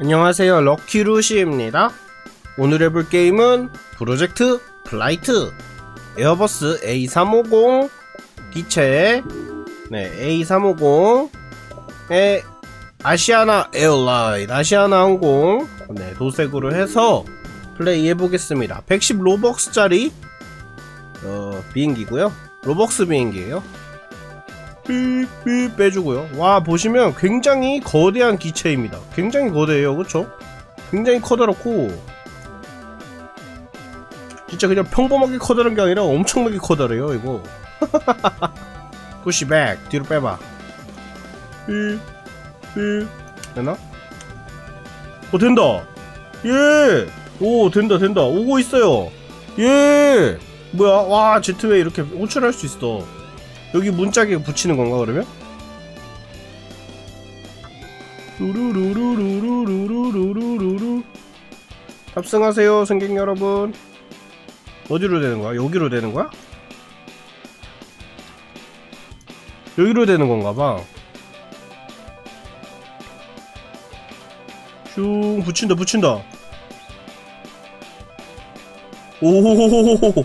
안녕하세요 럭키루시입니다. 오늘 해볼 게임은 프로젝트 플라이트. 에어버스 A350. 기체. 네 A350의 아시아나 에어라인 아시아나 항공. 네 도색으로 해서 플레이 해보겠습니다. 110 로벅스짜리 어, 비행기고요. 로벅스 비행기예요 삐삐 빼주고요. 와 보시면 굉장히 거대한 기체입니다. 굉장히 거대해요, 그렇죠? 굉장히 커다랗고 진짜 그냥 평범하게 커다란 게 아니라 엄청나게 커다래요, 이거. 푸시백 뒤로 빼봐. 삐삐 되나? 어 된다. 예. 오 된다 된다. 오고 있어요. 예. 뭐야? 와 제트웨이 이렇게 호출할 수 있어. 여기 문짝에 붙이는 건가 그러면? 루루루루루루루루루루루 탑승하세요 승객 여러분 어디로 되는 거야? 여기로 되는 거야? 여기로 되는 건가 봐. 슝 붙인다 붙인다. 오호호호호호.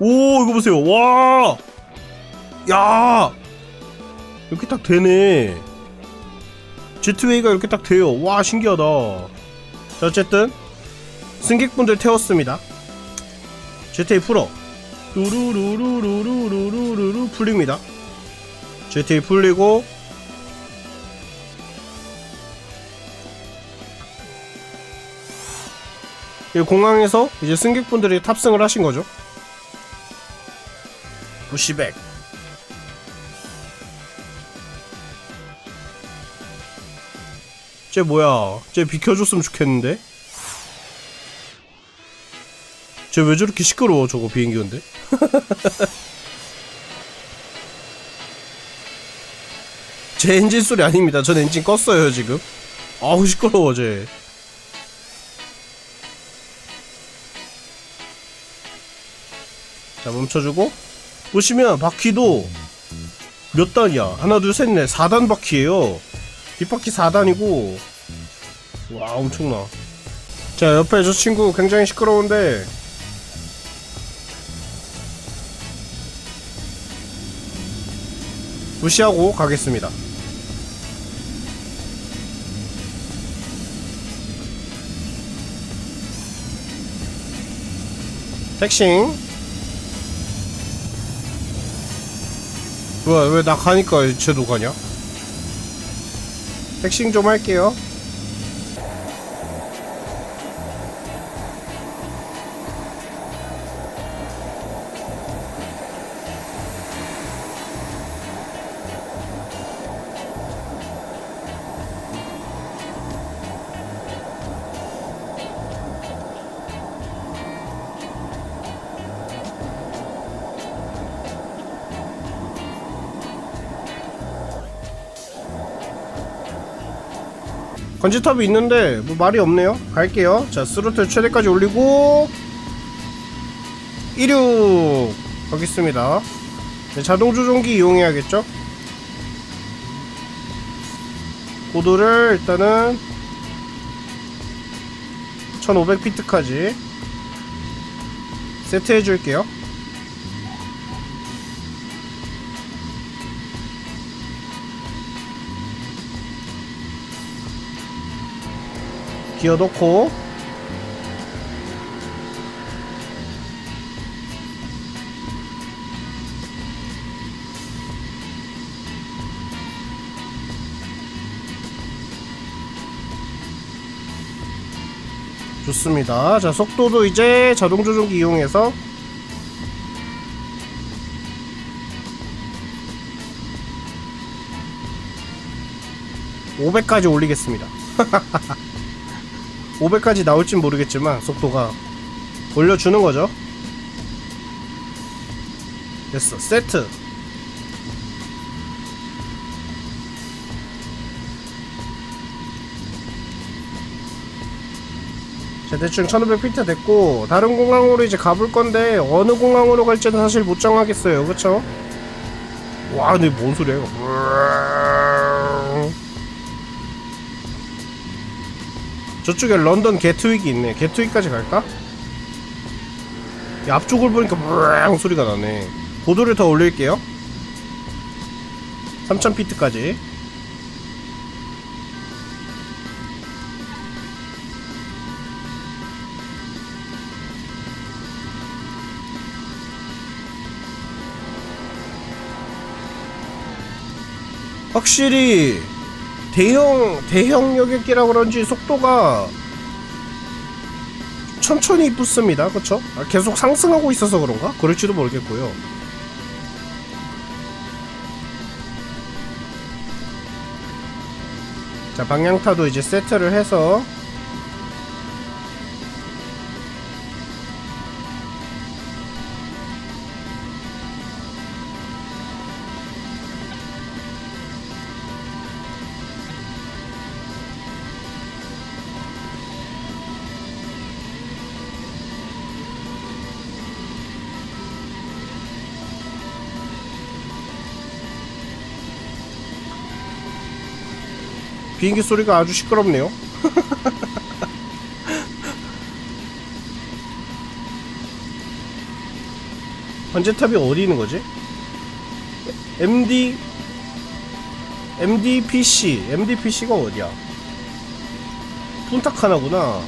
오 이거 보세요. 와. 야! 이렇게 딱 되네. 제트웨이가 이렇게 딱 돼요. 와 신기하다. 자 어쨌든 승객분들 태웠습니다. 제트웨이 풀어. 루루루루루루루루루 풀립니다. 제트웨이 풀리고 이 공항에서 이제 승객분들이 탑승을 하신 거죠. 부시백 쟤 뭐야? 쟤 비켜줬으면 좋겠는데? 쟤 왜 저렇게 시끄러워 저거 비행기 근데? 제 엔진 소리 아닙니다. 전 엔진 껐어요 지금. 아우 시끄러워 쟤. 자 멈춰주고 보시면 바퀴도 몇 단이야? 하나 둘 셋 넷 4단 바퀴예요. 뒷바퀴 4단이고. 와 엄청나. 자 옆에 저 친구 굉장히 시끄러운데. 무시하고 가겠습니다. 택싱 뭐야 왜 나 가니까 쟤도 가냐 택싱 좀 할게요. 건지탑이 있는데 뭐 말이 없네요. 갈게요. 자 스로틀 최대까지 올리고 이륙 가겠습니다. 네, 자동 조종기 이용해야겠죠? 고도를 일단은 1500피트까지 세트해 줄게요. 기어 넣고 좋습니다. 자, 속도도 이제 자동 조종기 이용해서 (500까지) 올리겠습니다 500까지 나올진 모르겠지만 속도가 올려주는 거죠. 됐어. 세트. 자 대충 1500피트 됐고 다른 공항으로 이제 가볼 건데 어느 공항으로 갈지는 사실 못 정하겠어요. 그쵸? 와 근데 뭔 소리야 이거 저쪽에 런던 게트윅이 있네. 게트윅까지 갈까? 이 앞쪽을 보니까 브랑 소리가 나네. 고도를 더 올릴게요. 3000피트까지. 확실히 대형 대형 여객기라 그런지 속도가 천천히 붙습니다. 그렇죠? 계속 상승하고 있어서 그런가? 그럴지도 모르겠고요. 자 방향타도 이제 세트를 해서 비행기 소리가 아주 시끄럽네요. 관제탑이 어디 있는 거지? MD MDPC MDPC가 어디야? 푼타카나구나.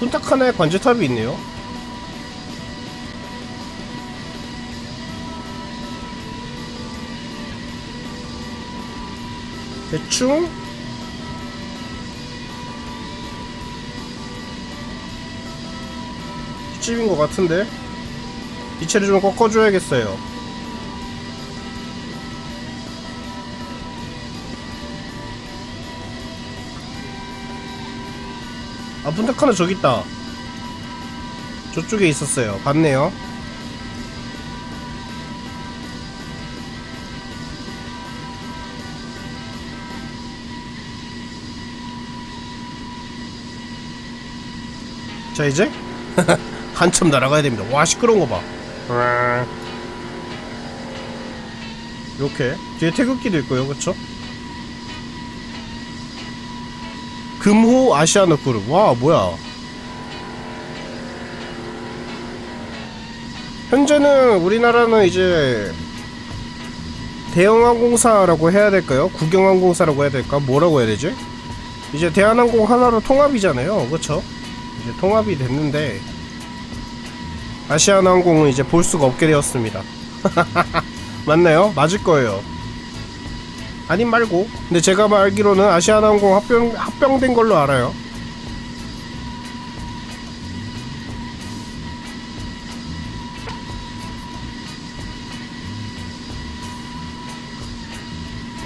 푼타카나에 관제탑이 있네요. 대충 집인 것 같은데 이체를 좀 꺾어줘야겠어요. 아 분타카는 저기 있다. 저쪽에 있었어요. 봤네요. 자 이제 한참 날아가야 됩니다. 와 시끄러운 거 봐. 이렇게 뒤에 태극기도 있고요, 그렇죠? 금호 아시아나 그룹. 와 뭐야? 현재는 우리나라는 이제 대형 항공사라고 해야 될까요? 국영 항공사라고 해야 될까? 뭐라고 해야 되지? 이제 대한항공 하나로 통합이잖아요, 그렇죠? 이제 통합이 됐는데 아시아나항공은 이제 볼 수가 없게 되었습니다. 맞나요? 맞을 거예요. 아님 말고. 근데 제가 알기로는 아시아나항공 합병 합병된 걸로 알아요.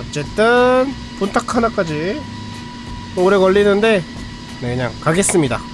어쨌든 본탁 하나까지 오래 걸리는데 네, 그냥 가겠습니다.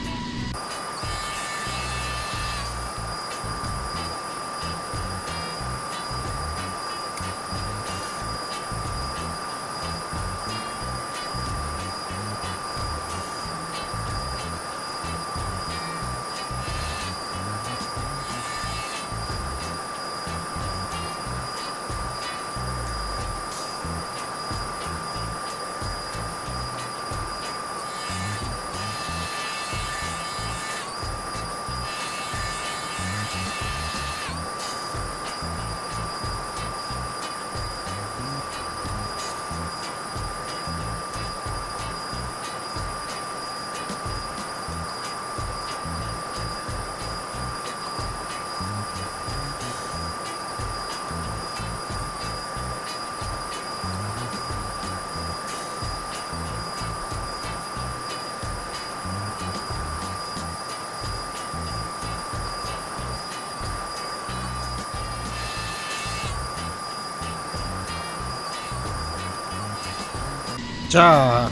자,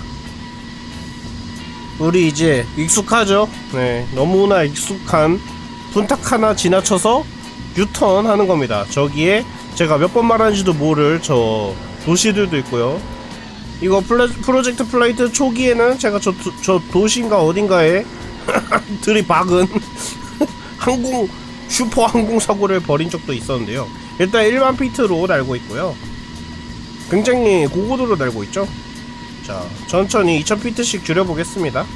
우리 이제 익숙하죠? 네, 너무나 익숙한 분탁 하나 지나쳐서 유턴 하는 겁니다. 저기에 제가 몇 번 말하는지도 모를 저 도시들도 있고요. 이거 플레, 프로젝트 플라이트 초기에는 제가 저, 도- 저 도시인가 어딘가에 들이박은 항공 슈퍼 항공 사고를 벌인 적도 있었는데요. 일단 1만 피트로 날고 있고요. 굉장히 고고도로 날고 있죠. 자, 천천히 2000피트씩 줄여보겠습니다.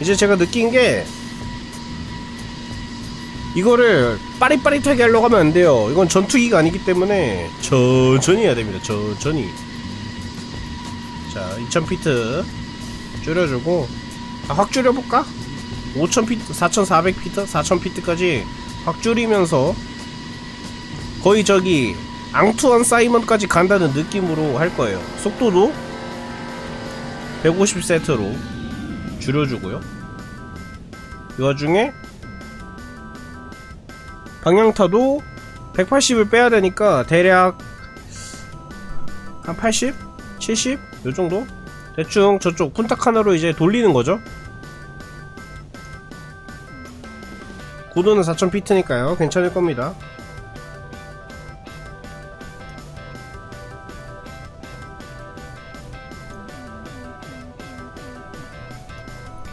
이제 제가 느낀 게 이거를 빠릿빠릿하게 하려고 하면 안 돼요. 이건 전투기가 아니기 때문에 천천히 해야 됩니다. 천천히. 자, 2000피트 줄여주고 아, 확 줄여볼까? 5000피트, 4400피트, 4000피트까지 확 줄이면서 거의 저기 앙투안 사이먼까지 간다는 느낌으로 할 거예요. 속도도 150세트로 줄여주고요. 이 와중에 방향타도 180을 빼야 되니까 대략 한 80? 70? 요 정도? 대충 저쪽 푼타카나로 이제 돌리는 거죠. 고도는 4000피트니까요. 괜찮을 겁니다.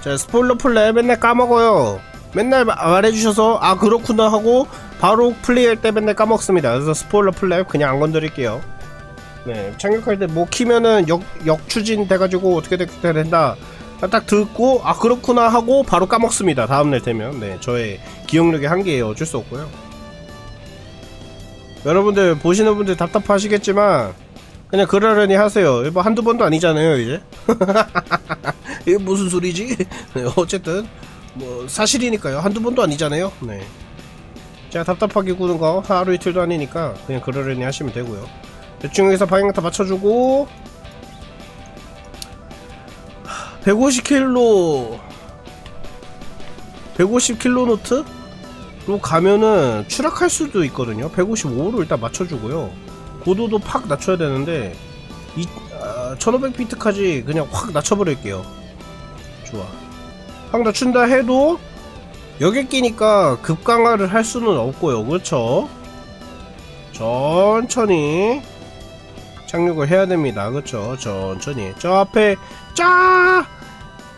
자, 스포일러 플레이 맨날 까먹어요. 맨날 마- 말해주셔서, 아, 그렇구나 하고, 바로 플레이할 때 맨날 까먹습니다. 그래서 스포일러 플레이 그냥 안 건드릴게요. 네, 착륙할 때 뭐 키면은 역, 역추진 돼가지고 어떻게 되- 된다. 딱 듣고, 아, 그렇구나 하고, 바로 까먹습니다. 다음날 되면. 네, 저의 기억력의 한계예요. 어쩔 수 없고요. 여러분들, 보시는 분들 답답하시겠지만, 그냥 그러려니 하세요. 이거 뭐 한두 번도 아니잖아요, 이제. 이게 무슨 소리지? 네, 어쨌든 뭐 사실이니까요. 한두 번도 아니잖아요. 네. 제가 답답하게 구는 거 하루 이틀도 아니니까 그냥 그러려니 하시면 되고요. 대충 여기서 방향타 맞춰주고 150km 150km로 가면은 추락할 수도 있거든요. 155로 일단 맞춰주고요. 고도도 팍 낮춰야 되는데 이, 아, 1500피트까지 그냥 확 낮춰버릴게요. 좋아. 확 낮춘다 해도 여기 끼니까 급강화를 할 수는 없고요. 그렇죠? 천천히 착륙을 해야 됩니다. 그렇죠? 천천히. 저 앞에 짜!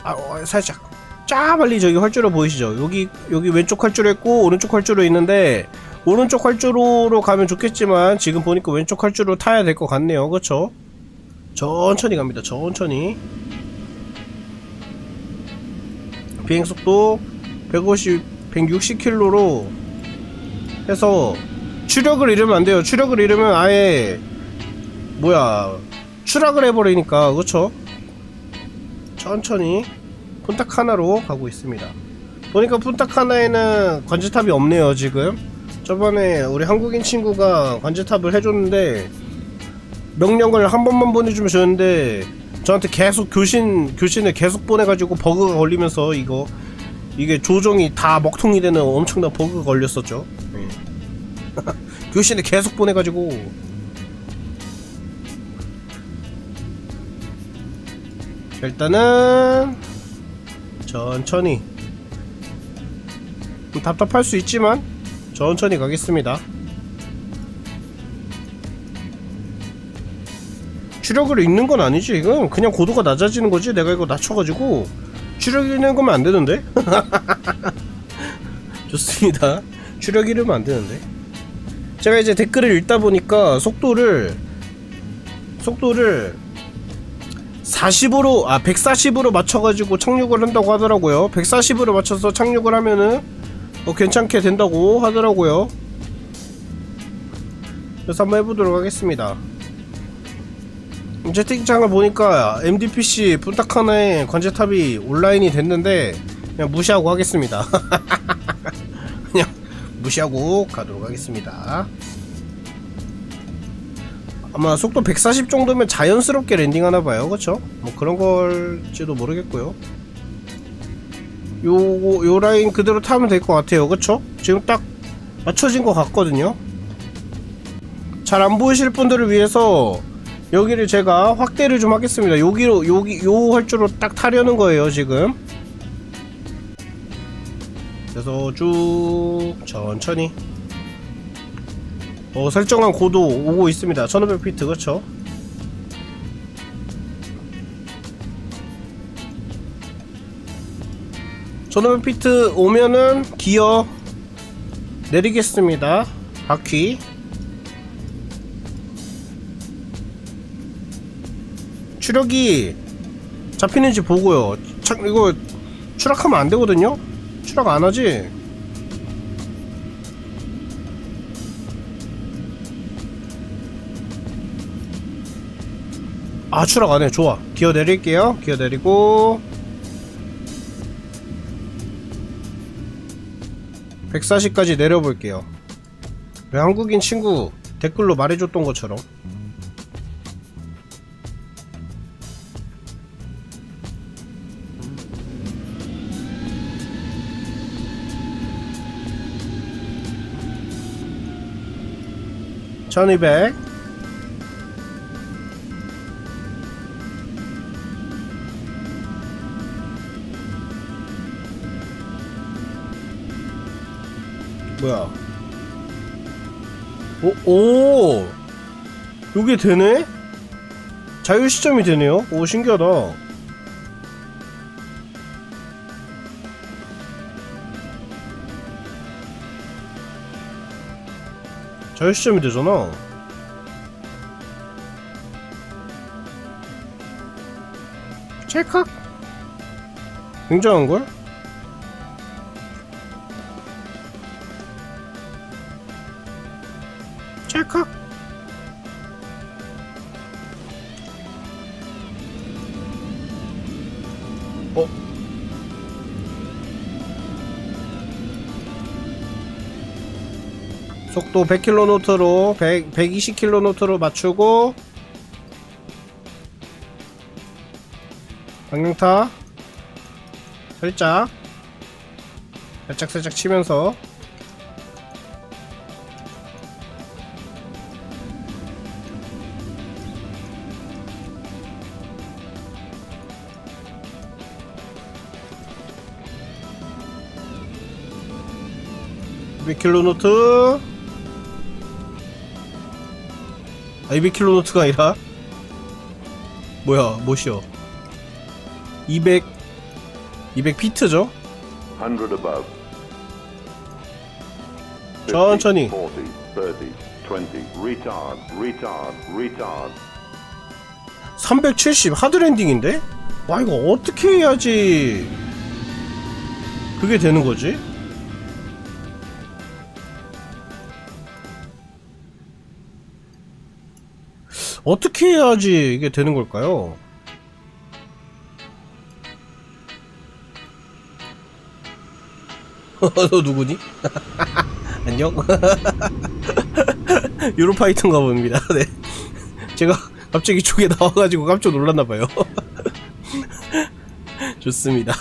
아, 어, 살짝. 짜 빨리 저기 활주로 보이시죠? 여기 여기 왼쪽 활주로 있고 오른쪽 활주로 있는데 오른쪽 활주로로 가면 좋겠지만 지금 보니까 왼쪽 활주로 타야 될 것 같네요. 그렇죠? 천천히 갑니다. 천천히. 비행 속도 150, 160km로 해서 추력을 잃으면 안 돼요. 추력을 잃으면 아예 뭐야 추락을 해버리니까 그렇죠? 천천히 푼탁 하나로 가고 있습니다. 보니까 푼탁 하나에는 관제탑이 없네요 지금. 저번에 우리 한국인 친구가 관제탑을 해줬는데 명령을 한 번만 보내주면 좋은데 저한테 계속 교신 교신을 계속 보내가지고 버그가 걸리면서 이거 이게 조정이 다 먹통이 되는 엄청난 버그가 걸렸었죠. 예. 교신을 계속 보내가지고 일단은 천천히 좀 답답할 수 있지만 천천히 가겠습니다. 추력을 잃는 건 아니지. 이건 그냥 고도가 낮아지는 거지. 내가 이거 낮춰가지고 추력 잃는 거면 안 되는데? 좋습니다. 추력 잃으면 안 되는데. 제가 이제 댓글을 읽다 보니까 속도를 속도를 40으로 아 140으로 맞춰가지고 착륙을 한다고 하더라고요. 140으로 맞춰서 착륙을 하면은 어, 괜찮게 된다고 하더라고요. 그래서 한번 해보도록 하겠습니다 채팅창을 보니까 MDPC 분탁하나에 관제탑이 온라인이 됐는데 그냥 무시하고 하겠습니다. 그냥 무시하고 가도록 하겠습니다. 아마 속도 140 정도면 자연스럽게 랜딩하나 봐요. 그쵸? 뭐 그런 걸지도 모르겠고요. 요, 요 라인 그대로 타면 될 것 같아요. 그쵸? 지금 딱 맞춰진 것 같거든요. 잘 안 보이실 분들을 위해서 여기를 제가 확대를 좀 하겠습니다. 여기로 여기 요 활주로 딱 타려는 거예요 지금. 그래서 쭉 천천히 어, 설정한 고도 오고 있습니다. 1500피트 그렇죠? (1500피트) 오면은 기어 내리겠습니다 바퀴 추력이 잡히는지 보고요. 참 이거 추락하면 안 되거든요? 추락 안 하지? 아 추락 안 해. 좋아. 기어 내릴게요. 기어 내리고 140까지 내려볼게요. 왜 한국인 친구 댓글로 말해줬던 것처럼 천이백 뭐야 오, 오! 요게 되네? 자유 시점이 되네요? 오, 신기하다. 자유 시점이 되잖아. 찰칵? 굉장한걸? 속도 100km로 100, 120km로 맞추고. 방향타. 살짝. 살짝 살짝 치면서. 몇 킬로 노트? 아, 200킬로노트가 아니라? 뭐야, 뭐시여? 200, 200피트죠? 100 above. 50, 천천히. 40, 30, 20. Retard, retard, retard. 370 하드랜딩인데? 와, 이거 어떻게 해야지 그게 되는 거지? 어떻게 해야지 이게 되는 걸까요? 너 누구니? 안녕? 유로파이터인가 봅니다. 네. 제가 갑자기 쪽에 나와가지고 깜짝 놀랐나봐요. 좋습니다.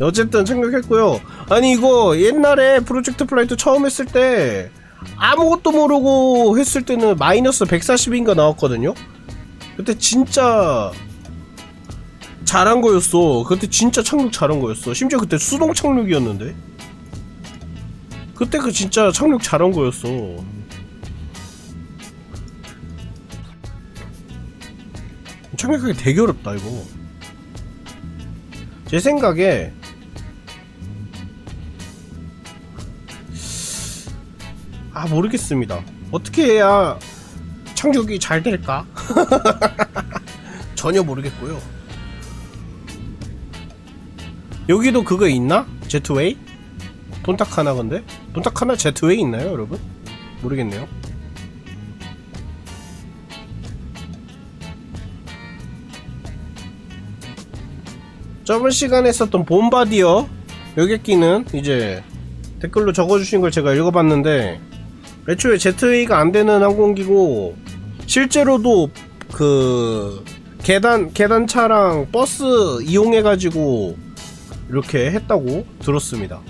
어쨌든 착륙했고요. 아니 이거 옛날에 프로젝트 플라이트 처음 했을 때 아무것도 모르고 했을 때는 마이너스 140인가 나왔거든요. 그때 진짜 잘한 거였어. 그때 진짜 착륙 잘한 거였어. 심지어 그때 수동 착륙이었는데. 그때 그 진짜 착륙 잘한 거였어. 착륙하기 되게 어렵다 이거. 제 생각에 아 모르겠습니다. 어떻게 해야 착륙이 잘 될까? 전혀 모르겠고요. 여기도 그거 있나? 제트웨이? 돈타카나 건데? 돈타카나 제트웨이 있나요, 여러분? 모르겠네요. 저번 시간에 썼던 봄바디어 여객기는 이제 댓글로 적어주신 걸 제가 읽어봤는데 애초에 제트웨이가 안 되는 항공기고 실제로도 그 계단 계단차랑 버스 이용해 가지고 이렇게 했다고 들었습니다.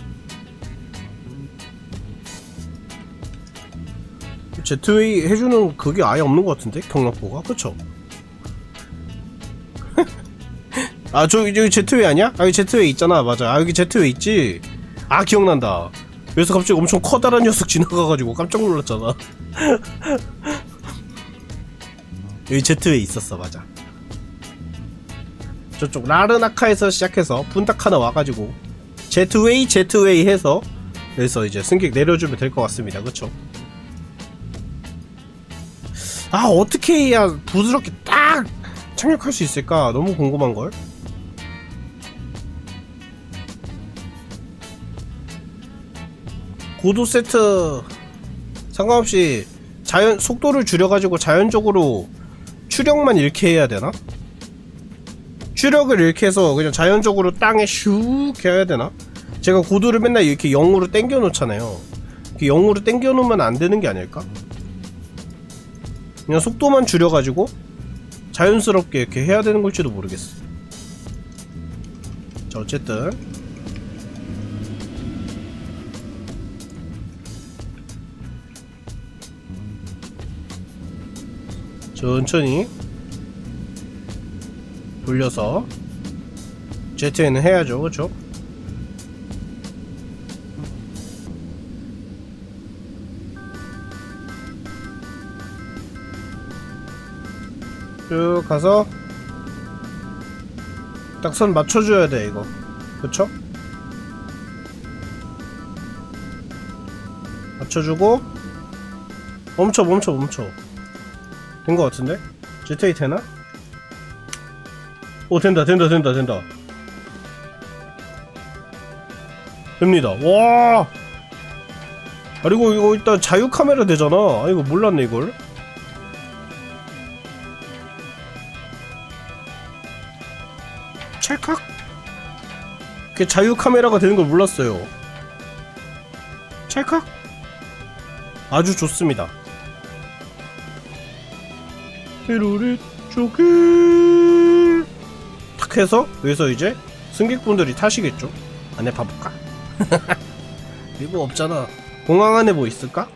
제트웨이 해주는 그게 아예 없는 것 같은데 경락고가 그쵸? 아, 저, 여기 제트웨이 아니야? 아, 여기 제트웨이 있잖아. 맞아. 아, 여기 제트웨이 있지? 아, 기억난다. 여기서 갑자기 엄청 커다란 녀석 지나가가지고 깜짝 놀랐잖아. 여기 제트웨이 있었어, 맞아. 저쪽 라르나카에서 시작해서 분타카나 와가지고 제트웨이, 제트웨이 해서 여기서 이제 승객 내려주면 될 것 같습니다. 그쵸? 아, 어떻게 해야 부드럽게 딱 착륙할 수 있을까? 너무 궁금한걸? 고도 세트 상관없이 자연 속도를 줄여가지고 자연적으로 추력만 잃게 해야 되나? 추력을 잃게 해서 그냥 자연적으로 땅에 슉 해야 되나? 제가 고도를 맨날 이렇게 0으로 당겨 놓잖아요. 이렇게 0으로 당겨 놓으면 안 되는 게 아닐까? 그냥 속도만 줄여가지고 자연스럽게 이렇게 해야 되는 걸지도 모르겠어. 자, 어쨌든. 천천히 돌려서 제트에는 해야죠, 그렇죠? 쭉 가서 딱 선 맞춰줘야 돼 이거 그쵸? 맞춰주고 멈춰 멈춰 멈춰 된거 같은데? GTA 되나? 오 된다 된다 된다 된다. 됩니다. 와! 아, 그리고 이거 일단 자유 카메라 되잖아. 아 이거 몰랐네 이걸. 찰칵? 그게 자유 카메라가 되는 걸 몰랐어요. 찰칵? 아주 좋습니다 삐로리 쪼기 탁 해서 여기서 이제 승객분들이 타시겠죠 안에 봐볼까? 이거 없잖아 공항 안에 뭐 있을까?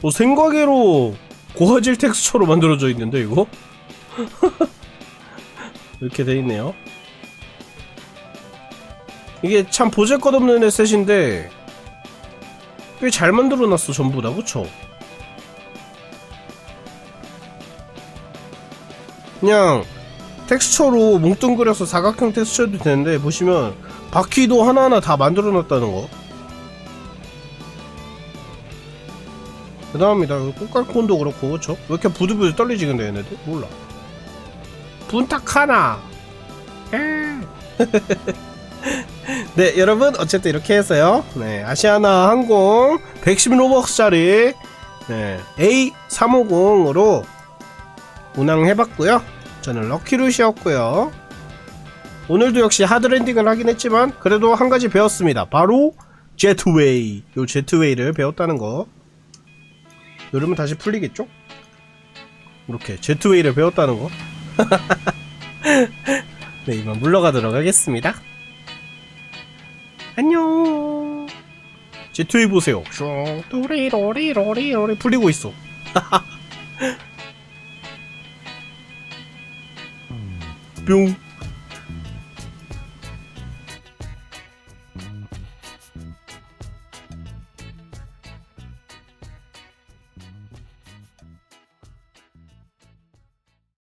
뭐 생과계로 고화질 텍스처로 만들어져 있는데 이거? 이렇게 돼 있네요. 이게 참 보잘것없는 에셋인데 꽤 잘 만들어놨어 전부 다 그쵸? 그냥 텍스처로 뭉뚱그려서 사각형 텍스처도 되는데 보시면 바퀴도 하나하나 다 만들어 놨다는 거. 대단합니다. 꽃갈콘도 그렇고 그쵸? 왜 이렇게 부들부들 떨리지 근데 얘네들? 몰라. 분탁하나. 네 여러분. 어쨌든 이렇게 해서요. 네 아시아나 항공 116억짜리 네, A350으로 운항해봤고요 저는 럭키루시였고요 오늘도 역시 하드랜딩을 하긴 했지만 그래도 한 가지 배웠습니다 바로 제트웨이 요 제트웨이를 배웠다는 거 누르면 다시 풀리겠죠? 이렇게 제트웨이를 배웠다는 거 네, 이만 물러가도록 하겠습니다. 안녕. 제트웨이 보세요. 슝, 또리로리로리로리 풀리고 있어. 뿅.